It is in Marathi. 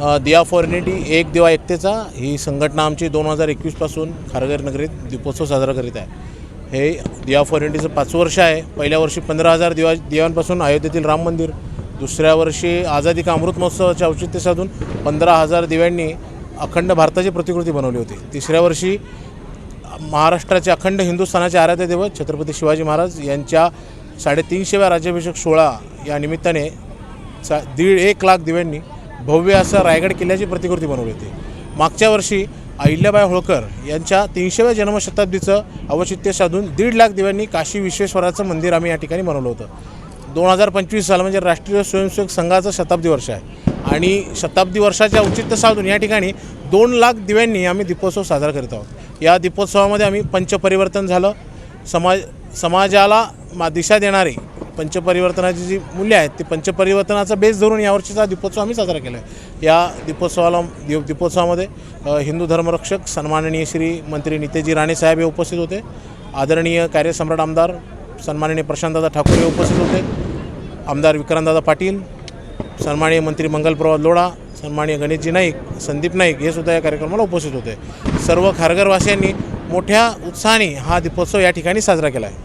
दिया फॉर्निटी एक दिवा एकतेचा ही संघटना आमची दोन हजार एकवीसपासून खारघर नगरीत दीपोत्सव साजरा करीत आहे. हे दिया फॉर्निटीचं पाच वर्ष आहे. पहिल्या वर्षी पंधरा हजार दिवा दिव्यांपासून अयोध्येतील राम मंदिर दुसऱ्या वर्षी आझादी का अमृत महोत्सवाचे औचित्य साधून पंधरा हजार दिव्यांनी अखंड भारताची प्रतिकृती बनवली होती. तिसऱ्या वर्षी महाराष्ट्राचे अखंड हिंदुस्थानाचे आराध्य दैवत छत्रपती शिवाजी महाराज यांच्या साडेतीनशेव्या राज्याभिषेक सोहळा या निमित्ताने सा दीड एक लाख दिव्यांनी भव्य असं रायगड किल्ल्याची प्रतिकृती बनवली होती. मागच्या वर्षी अहिल्याबाई होळकर यांच्या तीनशेव्या जन्मशताब्दीचं अवचित्य साधून दीड लाख दिव्यांनी काशी विश्वेश्वराचं मंदिर आम्ही या ठिकाणी बनवलं होतं. दोन हजार पंचवीस साल म्हणजे राष्ट्रीय स्वयंसेवक संघाचं शताब्दी वर्ष आहे. आणि शताब्दी वर्षाच्या औचित्य साधून या ठिकाणी दोन लाख दिव्यांनी आम्ही दीपोत्सव साजरा करीत आहोत. या दीपोत्सवामध्ये आम्ही पंचपरिवर्तन झालं. समाज समाजाला मा दिशा देणारे पंचपरिवर्तनाची जी मूल्य आहेत ती पंचपरिवर्तनाचा बेस धरून यावर्षीचा दीपोत्सव आम्ही साजरा केला आहे या दीपोत्सवाला दीप दीपोत्सवामध्ये हिंदू धर्मरक्षक सन्माननीय श्री मंत्री नितेजी राणे साहेब हे उपस्थित होते. आदरणीय कार्यसम्राट आमदार सन्माननीय प्रशांतदादा ठाकूर हे उपस्थित होते. आमदार विक्रांतदादा पाटील सन्माननीय मंत्री मंगलप्रभात लोढा सन्माननीय गणेशजी नाईक संदीप नाईक हे सुद्धा या कार्यक्रमाला उपस्थित होते. सर्व खारघरवासियांनी मोठ्या उत्साहाने हा दीपोत्सव या ठिकाणी साजरा केला आहे